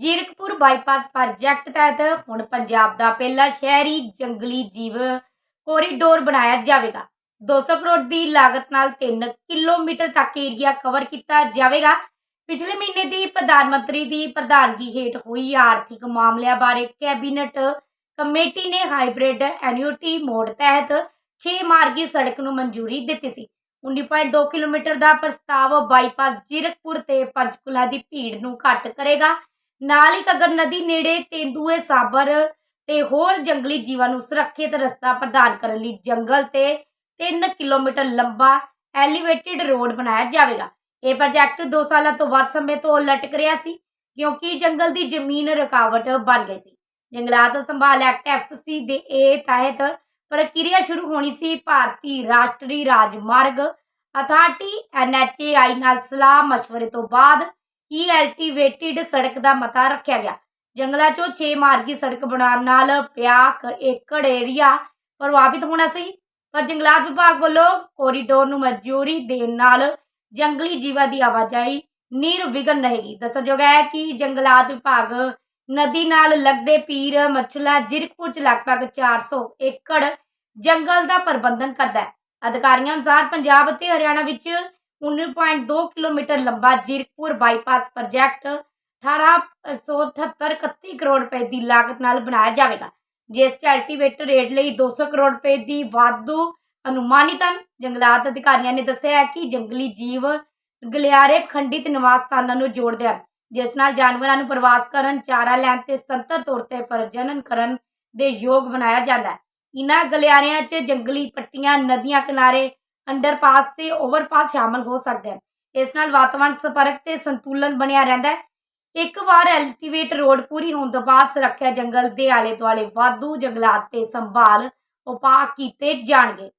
Zirakpur bypass project ਤਹਿਤ ਹੁਣ ਪੰਜਾਬ ਦਾ ਪਹਿਲਾ ਸ਼ਹਿਰੀ ਜੰਗਲੀ ਜੀਵ ਕੋਰੀਡੋਰ ਬਣਾਇਆ ਜਾਵੇਗਾ। 200 ਕਰੋੜ ਦੀ ਲਾਗਤ ਨਾਲ 3 ਕਿਲੋਮੀਟਰ ਤੱਕ ਏਰੀਆ ਕਵਰ ਕੀਤਾ ਜਾਵੇਗਾ। ਪਿਛਲੇ ਮਹੀਨੇ ਦੀ ਪ੍ਰਧਾਨ ਮੰਤਰੀ ਦੀ ਪ੍ਰਧਾਨਗੀ ਹੇਠ ਹੋਈ ਆਰਥਿਕ ਮਾਮਲਿਆਂ ਬਾਰੇ ਕੈਬਨਿਟ ਕਮੇਟੀ ਨੇ ਹਾਈਬ੍ਰਿਡ ਐਨਯੂਟੀ ਮੋਡ ਤਹਿਤ 6 ਮਾਰਗੀ ਸੜਕ ਨੂੰ ਮਨਜ਼ੂਰੀ ਦਿੱਤੀ ਸੀ। 19.2 ਕਿਲੋਮੀਟਰ ਦਾ ਪ੍ਰਸਤਾਵ ਬਾਈਪਾਸ ਜੀਰਕਪੁਰ ਤੇ ਪੰਚਕੁਲਾ ਦੀ ਭੀੜ ਨੂੰ ਘੱਟ ਕਰੇਗਾ। ਨਾਲ ਹੀ ਕਗਰ ਨਦੀ ਨੇੜੇ ਤੇਂਦੂਏ ਸਾਬਰ ਤੇ ਹੋਰ ਜੰਗਲੀ ਜੀਵਾਂ ਨੂੰ ਸੁਰੱਖਿਅਤ ਰਸਤਾ ਪ੍ਰਦਾਨ ਕਰਨ ਲਈ ਜੰਗਲ ਤੇ 3 ਕਿਲੋਮੀਟਰ ਲੰਬਾ ਐਲੀਵੇਟਿਡ ਰੋਡ ਬਣਾਇਆ ਜਾਵੇਗਾ। ਇਹ ਪ੍ਰੋਜੈਕਟ 2 ਸਾਲਾਂ ਤੋਂ ਵੱਧ ਸਮੇਂ ਤੋਂ ਲਟਕ ਰਿਹਾ ਸੀ, ਕਿਉਂਕਿ ਜੰਗਲ ਦੀ ਜ਼ਮੀਨ ਰੁਕਾਵਟ ਬਣ ਗਈ ਸੀ। ਜੰਗਲਾਤ ਸੰਭਾਲ ਐਕਟ ਐਫਸੀ ਦੇ ਏ ਤਹਿਤ ਪ੍ਰਕਿਰਿਆ ਸ਼ੁਰੂ ਹੋਣੀ ਸੀ ਭਾਰਤੀ ਰਾਸ਼ਟਰੀ ਰਾਜਮਾਰਗ ਅਥਾਰਟੀ ਐਨਐਚਏਆਈ ਨਾਲ ਸਲਾਹ مشਵਰੇ ਤੋਂ ਬਾਅਦ। ਹੀ ਐਲਟੀਵੇਟਿਡ ਸੜਕ ਦਾ ਮਤਾ ਰੱਖਿਆ ਗਿਆ? ਜੰਗਲਾਂ 'ਚੋਂ 6 ਮਾਰਗੀ ਸੜਕ ਬਣਾਉਣ ਨਾਲ 50 ਏਕੜ ਏਰੀਆ ਪ੍ਰਭਾਵਿਤ ਹੋਣਾ ਸੀ। ਪਰ ਜੰਗਲਾਤ ਵਿਭਾਗ ਵੱਲੋਂ ਕੋਰੀਡੋਰ ਨੂੰ ਮਨਜ਼ੂਰੀ ਦੇਣ ਨਾਲ ਜੰਗਲੀ ਜੀਵਾਂ ਦੀ ਆਵਾਜਾਈ ਨਿਰਵਿਘਨ ਰਹੇਗੀ। ਦੱਸਣਯੋਗ ਹੈ ਕਿ ਜੰਗਲਾਤ ਵਿਭਾਗ ਨਦੀ ਨਾਲ ਲੱਗਦੇ ਪੀਰ ਮਛਲਾ ਜਿਰਕਪੁਰ 'ਚ ਲਗਭਗ 400 ਏਕੜ ਜੰਗਲ ਦਾ ਪ੍ਰਬੰਧਨ ਕਰਦਾ ਹੈ। ਅਧਿਕਾਰੀਆਂ ਅਨੁਸਾਰ ਪੰਜਾਬ ਅਤੇ ਹਰਿਆਣਾ ਵਿੱਚ 19.2 ਕਿਲੋਮੀਟਰ ਲੰਬਾ ਜ਼ੀਰਕਪੁਰ ਬਾਈਪਾਸ ਪ੍ਰੋਜੈਕਟ 1878 31 ਕਰੋੜ ਰੁਪਏ ਦੀ ਲਾਗਤ ਨਾਲ ਬਣਾਇਆ ਜਾਵੇਗਾ ਜਿਸ 'ਚ ਐਲਟੀਵੇਟਰ ਰੇਟ ਲਈ 200 ਕਰੋੜ ਰੁਪਏ ਦੀ ਵਾਧੂ ਅਨੁਮਾਨਿਤ ਹਨ ਜੰਗਲਾਤ ਅਧਿਕਾਰੀਆਂ ਨੇ ਦੱਸਿਆ ਹੈ ਕਿ ਜੰਗਲੀ ਜੀਵ ਗਲਿਆਰੇ ਖੰਡਿਤ ਨਿਵਾਸ ਸਥਾਨਾਂ ਨੂੰ ਜੋੜਦੇ ਹਨ ਜਿਸ ਨਾਲ ਜਾਨਵਰਾਂ ਨੂੰ ਪ੍ਰਵਾਸ ਕਰਨ ਚਾਰਾ ਲੈਣ ਤੇ ਸੁਤੰਤਰ ਤੌਰ ਤੇ ਪ੍ਰਜਨਨ ਕਰਨ ਦੇ ਯੋਗ ਬਣਾਇਆ ਜਾਂਦਾ ਹੈ ਇਨ੍ਹਾਂ ਗਲਿਆਰਿਆਂ 'ਚ ਜੰਗਲੀ ਪੱਟੀਆਂ ਨਦੀਆਂ ਕਿਨਾਰੇ ਅੰਡਰਪਾਸ ਤੇ ਓਵਰਪਾਸ ਸ਼ਾਮਲ ਹੋ ਸਕਦੇ ਹਨ ਇਸ ਨਾਲ ਵਾਤਾਵਰਣ ਸੰਪਰਕ ਤੇ ਸੰਤੁਲਨ ਬਣਿਆ ਰਹਿੰਦਾ ਹੈ। ਇੱਕ ਵਾਰ ਐਲਟੀਵੇਟ ਰੋਡ ਪੂਰੀ ਹੋਣ ਤੋਂ ਬਾਅਦ ਸੁਰੱਖਿਆ ਜੰਗਲ ਦੇ ਆਲੇ ਦੁਆਲੇ ਵਾਧੂ ਜੰਗਲਾਤ ਤੇ ਸੰਭਾਲ ਉਪਾਅ ਕੀਤੇ ਜਾਣਗੇ।